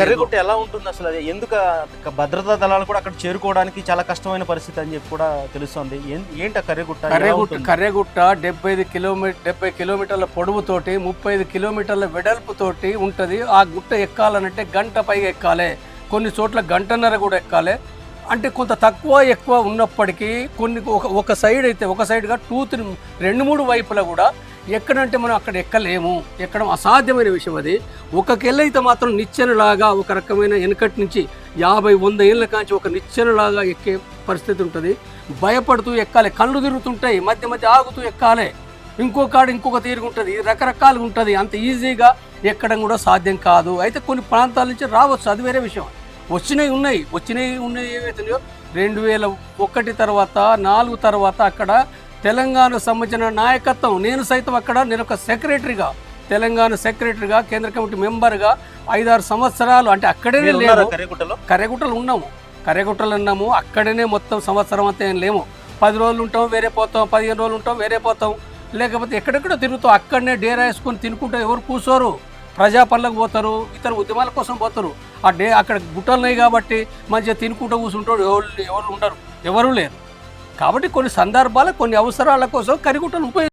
కర్రెగుట్ట ఎలా ఉంటుంది అసలు అది? ఎందుకు భద్రతా దళాలు కూడా అక్కడ చేరుకోవడానికి చాలా కష్టమైన పరిస్థితి అని చెప్పి కూడా తెలుస్తుంది. ఏంటి ఆ కర్రెగుట్ట? కర్రెగుట్ట? కర్రెగుట్ట డెబ్బై ఐదు కిలోమీటర్ డెబ్బై కిలోమీటర్ల పొడవుతోటి ముప్పై ఐదు కిలోమీటర్ల వెడల్పుతోటి ఉంటుంది. ఆ గుట్ట ఎక్కాలనంటే గంట పైగా ఎక్కాలి. కొన్ని చోట్ల గంటన్నర కూడా ఎక్కాలి. అంటే కొంత తక్కువ ఎక్కువ ఉన్నప్పటికీ కొన్ని ఒక ఒక సైడ్ అయితే ఒక సైడ్గా టూ త్రీ రెండు మూడు వైపులా కూడా ఎక్కడంటే మనం అక్కడ ఎక్కలేము. ఎక్కడం అసాధ్యమైన విషయం అది. ఒకకెళ్ళైతే మాత్రం నిచ్చెనలాగా ఒక రకమైన వెనకటి నుంచి యాభై వంద ఏళ్ళ కాంచి ఒక నిచ్చెనలాగా ఎక్కే పరిస్థితి ఉంటుంది. భయపడుతూ ఎక్కాలి. కళ్ళు తిరుగుతుంటాయి. మధ్య మధ్య ఆగుతూ ఎక్కాలి. ఇంకో కాడ ఇంకొక తీరుగా ఉంటుంది. ఇది రకరకాలుగా ఉంటుంది. అంత ఈజీగా ఎక్కడం కూడా సాధ్యం కాదు. అయితే కొన్ని ప్రాంతాల నుంచి రావచ్చు. అది వేరే విషయం. వచ్చినవి ఉన్నాయి. వచ్చినవి ఉన్నాయి ఏవైతున్నాయో రెండు వేల ఒకటి తర్వాత నాలుగు తర్వాత అక్కడ తెలంగాణకు సంబంధించిన నాయకత్వం. నేను సైతం అక్కడ నేను ఒక సెక్రటరీగా తెలంగాణ సెక్రటరీగా కేంద్ర కమిటీ మెంబర్గా ఐదారు సంవత్సరాలు అంటే అక్కడే మీరు ఉన్నారా లేము కర్రెగుట్టలు ఉన్నాము. కర్రెగుట్టలు ఉన్నాము. అక్కడనే మొత్తం సంవత్సరం అంతా ఏం లేము. పది రోజులు ఉంటాం వేరే పోతాం పదిహేను రోజులు ఉంటాం వేరే పోతాం. లేకపోతే ఎక్కడెక్కడో తిరుగుతాం. అక్కడనే డేరా వేసుకొని తినుకుంటూ ఎవరు కూర్చోరు ప్రజా పనులకు పోతారు ఇతర ఉద్యమాల కోసం పోతారు. ఆ డే అక్కడ గుట్టలు ఉన్నాయి కాబట్టి మంచిగా తినుకుంటూ కూర్చుంటారు ఎవరు ఎవరు ఉండరు. ఎవరు లేరు. కాబట్టి కొన్ని సందర్భాల కొన్ని అవసరాల కోసం కరిగుట్టను ఉపయోగ